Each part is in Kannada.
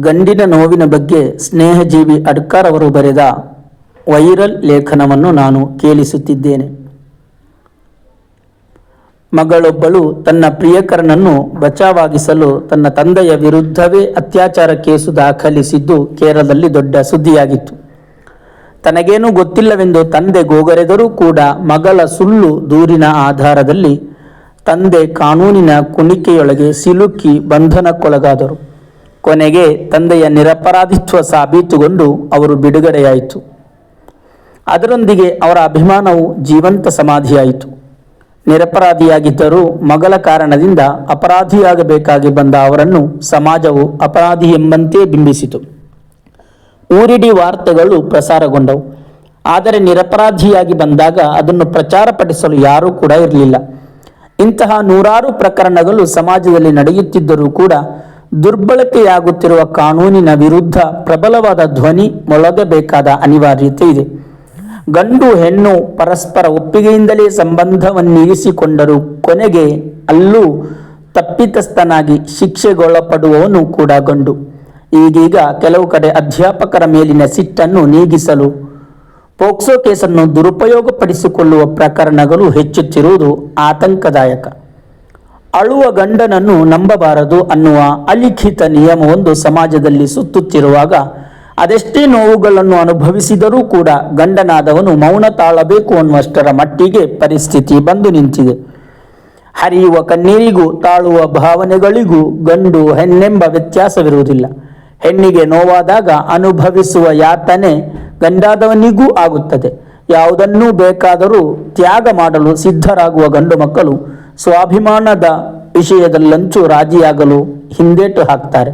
ಗಂಡಿನ ನೋವಿನ ಬಗ್ಗೆ ಸ್ನೇಹಜೀವಿ ಅಡ್ಕಾರ್ ಅವರು ಬರೆದ ವೈರಲ್ ಲೇಖನವನ್ನು ನಾನು ಕೇಳಿಸುತ್ತಿದ್ದೇನೆ. ಮಗಳೊಬ್ಬಳು ತನ್ನ ಪ್ರಿಯಕರನನ್ನು ಬಚಾವಾಗಿಸಲು ತನ್ನ ತಂದೆಯ ವಿರುದ್ಧವೇ ಅತ್ಯಾಚಾರ ಕೇಸು ದಾಖಲಿಸಿದ್ದು ಕೇರಳದಲ್ಲಿ ದೊಡ್ಡ ಸುದ್ದಿಯಾಗಿತ್ತು. ತನಗೇನೂ ಗೊತ್ತಿಲ್ಲವೆಂದು ತಂದೆ ಗೋಗರೆದರೂ ಕೂಡ ಮಗಳ ಸುಳ್ಳು ದೂರಿನ ಆಧಾರದಲ್ಲಿ ತಂದೆ ಕಾನೂನಿನ ಕುಣಿಕೆಯೊಳಗೆ ಸಿಲುಕಿ ಬಂಧನಕ್ಕೊಳಗಾದರು. ಕೊನೆಗೆ ತಂದೆಯ ನಿರಪರಾಧಿತ್ವ ಸಾಬೀತುಗೊಂಡು ಅವರು ಬಿಡುಗಡೆಯಾಯಿತು. ಅದರೊಂದಿಗೆ ಅವರ ಅಭಿಮಾನವು ಜೀವಂತ ಸಮಾಧಿಯಾಯಿತು. ನಿರಪರಾಧಿಯಾಗಿದ್ದರೂ ಮಗಳ ಕಾರಣದಿಂದ ಅಪರಾಧಿಯಾಗಬೇಕಾಗಿ ಬಂದ ಅವರನ್ನು ಸಮಾಜವು ಅಪರಾಧಿ ಎಂಬಂತೆ ಬಿಂಬಿಸಿತು. ಊರಿಡಿ ವಾರ್ತೆಗಳು ಪ್ರಸಾರಗೊಂಡವು. ಆದರೆ ನಿರಪರಾಧಿಯಾಗಿ ಬಂದಾಗ ಅದನ್ನು ಪ್ರಚಾರಪಡಿಸಲು ಯಾರೂ ಕೂಡ ಇರಲಿಲ್ಲ. ಇಂತಹ ನೂರಾರು ಪ್ರಕರಣಗಳು ಸಮಾಜದಲ್ಲಿ ನಡೆಯುತ್ತಿದ್ದರೂ ಕೂಡ ದುರ್ಬಳಕೆಯಾಗುತ್ತಿರುವ ಕಾನೂನಿನ ವಿರುದ್ಧ ಪ್ರಬಲವಾದ ಧ್ವನಿ ಮೊಳಗಬೇಕಾದ ಅನಿವಾರ್ಯತೆ ಇದೆ. ಗಂಡು ಹೆಣ್ಣು ಪರಸ್ಪರ ಒಪ್ಪಿಗೆಯಿಂದಲೇ ಸಂಬಂಧವನ್ನಿರಿಸಿಕೊಂಡರೂ ಕೊನೆಗೆ ಅಲ್ಲೂ ತಪ್ಪಿತಸ್ಥನಾಗಿ ಶಿಕ್ಷೆಗೊಳಪಡುವವನು ಕೂಡ ಗಂಡು. ಈಗೀಗ ಕೆಲವು ಕಡೆ ಅಧ್ಯಾಪಕರ ಮೇಲಿನ ಸಿಟ್ಟನ್ನು ನೀಗಿಸಲು ಪೋಕ್ಸೋ ಕೇಸನ್ನು ದುರುಪಯೋಗಪಡಿಸಿಕೊಳ್ಳುವ ಪ್ರಕರಣಗಳು ಹೆಚ್ಚುತ್ತಿರುವುದು ಆತಂಕದಾಯಕ. ಅಳುವ ಗಂಡನನ್ನು ನಂಬಬಾರದು ಅನ್ನುವ ಅಲಿಖಿತ ನಿಯಮವೊಂದು ಸಮಾಜದಲ್ಲಿ ಸುತ್ತುತ್ತಿರುವಾಗ ಅದೆಷ್ಟೇ ನೋವುಗಳನ್ನು ಅನುಭವಿಸಿದರೂ ಕೂಡ ಗಂಡನಾದವನು ಮೌನ ತಾಳಬೇಕು ಅನ್ನುವಷ್ಟರ ಮಟ್ಟಿಗೆ ಪರಿಸ್ಥಿತಿ ಬಂದು ನಿಂತಿದೆ. ಹರಿಯುವ ಕಣ್ಣೀರಿಗೂ ತಾಳುವ ಭಾವನೆಗಳಿಗೂ ಗಂಡು ಹೆಣ್ಣೆಂಬ ವ್ಯತ್ಯಾಸವಿರುವುದಿಲ್ಲ. ಹೆಣ್ಣಿಗೆ ನೋವಾದಾಗ ಅನುಭವಿಸುವ ಯಾತನೆ ಗಂಡಾದವನಿಗೂ ಆಗುತ್ತದೆ. ಯಾವುದನ್ನೂ ಬೇಕಾದರೂ ತ್ಯಾಗ ಮಾಡಲು ಸಿದ್ಧರಾಗುವ ಗಂಡು ಮಕ್ಕಳು ಸ್ವಾಭಿಮಾನದ ವಿಷಯದಲ್ಲಂಚೂ ರಾಜಿಯಾಗಲು ಹಿಂದೇಟು ಹಾಕ್ತಾರೆ.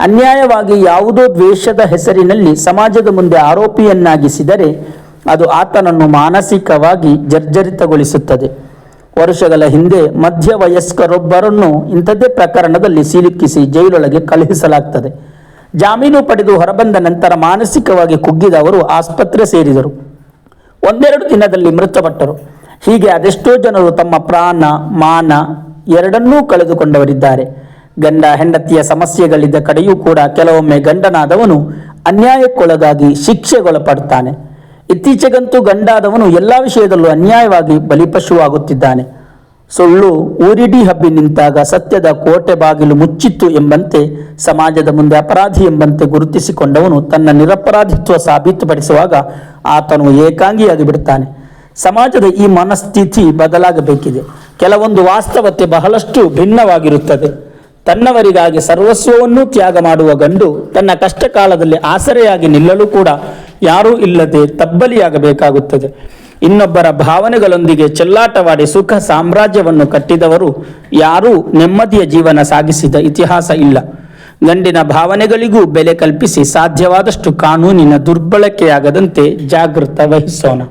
ಅನ್ಯಾಯವಾಗಿ ಯಾವುದೋ ದ್ವೇಷದ ಹೆಸರಿನಲ್ಲಿ ಸಮಾಜದ ಮುಂದೆ ಆರೋಪಿಯನ್ನಾಗಿಸಿದರೆ ಅದು ಆತನನ್ನು ಮಾನಸಿಕವಾಗಿ ಜರ್ಜರಿತಗೊಳಿಸುತ್ತದೆ. ವರ್ಷಗಳ ಹಿಂದೆ ಮಧ್ಯ ವಯಸ್ಕರೊಬ್ಬರನ್ನು ಇಂಥದ್ದೇ ಪ್ರಕರಣದಲ್ಲಿ ಸಿಲುಕಿಸಿ ಜೈಲೊಳಗೆ ಕಳುಹಿಸಲಾಗ್ತದೆ. ಜಾಮೀನು ಪಡೆದು ಹೊರಬಂದ ನಂತರ ಮಾನಸಿಕವಾಗಿ ಕುಗ್ಗಿದ ಅವರು ಆಸ್ಪತ್ರೆ ಸೇರಿದರು. ಒಂದೆರಡು ದಿನದಲ್ಲಿ ಮೃತಪಟ್ಟರು. ಹೀಗೆ ಅದೆಷ್ಟೋ ಜನರು ತಮ್ಮ ಪ್ರಾಣ, ಮಾನ ಎರಡನ್ನೂ ಕಳೆದುಕೊಂಡವರಿದ್ದಾರೆ. ಗಂಡ ಹೆಂಡತಿಯ ಸಮಸ್ಯೆಗಳಿದ್ದ ಕಡೆಯೂ ಕೂಡ ಕೆಲವೊಮ್ಮೆ ಗಂಡನಾದವನು ಅನ್ಯಾಯಕ್ಕೊಳಗಾಗಿ ಶಿಕ್ಷೆಗೊಳಪಡುತ್ತಾನೆ ಇತ್ತೀಚೆಗಂತೂ ಗಂಡಾದವನು ಎಲ್ಲ ವಿಷಯದಲ್ಲೂ ಅನ್ಯಾಯವಾಗಿ ಬಲಿಪಶುವಾಗುತ್ತಿದ್ದಾನೆ. ಸುಳ್ಳು ಊರಿಡಿ ಹಬ್ಬಿ ನಿಂತಾಗ ಸತ್ಯದ ಕೋಟೆ ಬಾಗಿಲು ಮುಚ್ಚಿತ್ತು ಎಂಬಂತೆ ಸಮಾಜದ ಮುಂದೆ ಅಪರಾಧಿ ಎಂಬಂತೆ ಗುರುತಿಸಿಕೊಂಡವನು ತನ್ನ ನಿರಪರಾಧಿತ್ವ ಸಾಬೀತುಪಡಿಸುವಾಗ ಆತನು ಏಕಾಂಗಿಯಾಗಿ ಬಿಡುತ್ತಾನೆ ಸಮಾಜದ ಈ ಮನಸ್ಥಿತಿ ಬದಲಾಗಬೇಕಿದೆ. ಕೆಲವೊಂದು ವಾಸ್ತವತೆ ಬಹಳಷ್ಟು ಭಿನ್ನವಾಗಿರುತ್ತದೆ. ತನ್ನವರಿಗಾಗಿ ಸರ್ವಸ್ವವನ್ನೂ ತ್ಯಾಗ ಮಾಡುವ ಗಂಡು ತನ್ನ ಕಷ್ಟ ಕಾಲದಲ್ಲಿ ಆಸರೆಯಾಗಿ ನಿಲ್ಲಲು ಕೂಡ ಯಾರೂ ಇಲ್ಲದೆ ತಬ್ಬಲಿಯಾಗಬೇಕಾಗುತ್ತದೆ. ಇನ್ನೊಬ್ಬರ ಭಾವನೆಗಳೊಂದಿಗೆ ಚೆಲ್ಲಾಟವಾಡಿ ಸುಖ ಸಾಮ್ರಾಜ್ಯವನ್ನು ಕಟ್ಟಿದವರು ಯಾರೂ ನೆಮ್ಮದಿಯ ಜೀವನ ಸಾಗಿಸಿದ ಇತಿಹಾಸ ಇಲ್ಲ. ಗಂಡಿನ ಭಾವನೆಗಳಿಗೂ ಬೆಲೆ ಕಲ್ಪಿಸಿ ಸಾಧ್ಯವಾದಷ್ಟು ಕಾನೂನಿನ ದುರ್ಬಳಕೆಯಾಗದಂತೆ ಜಾಗೃತ ವಹಿಸೋಣ.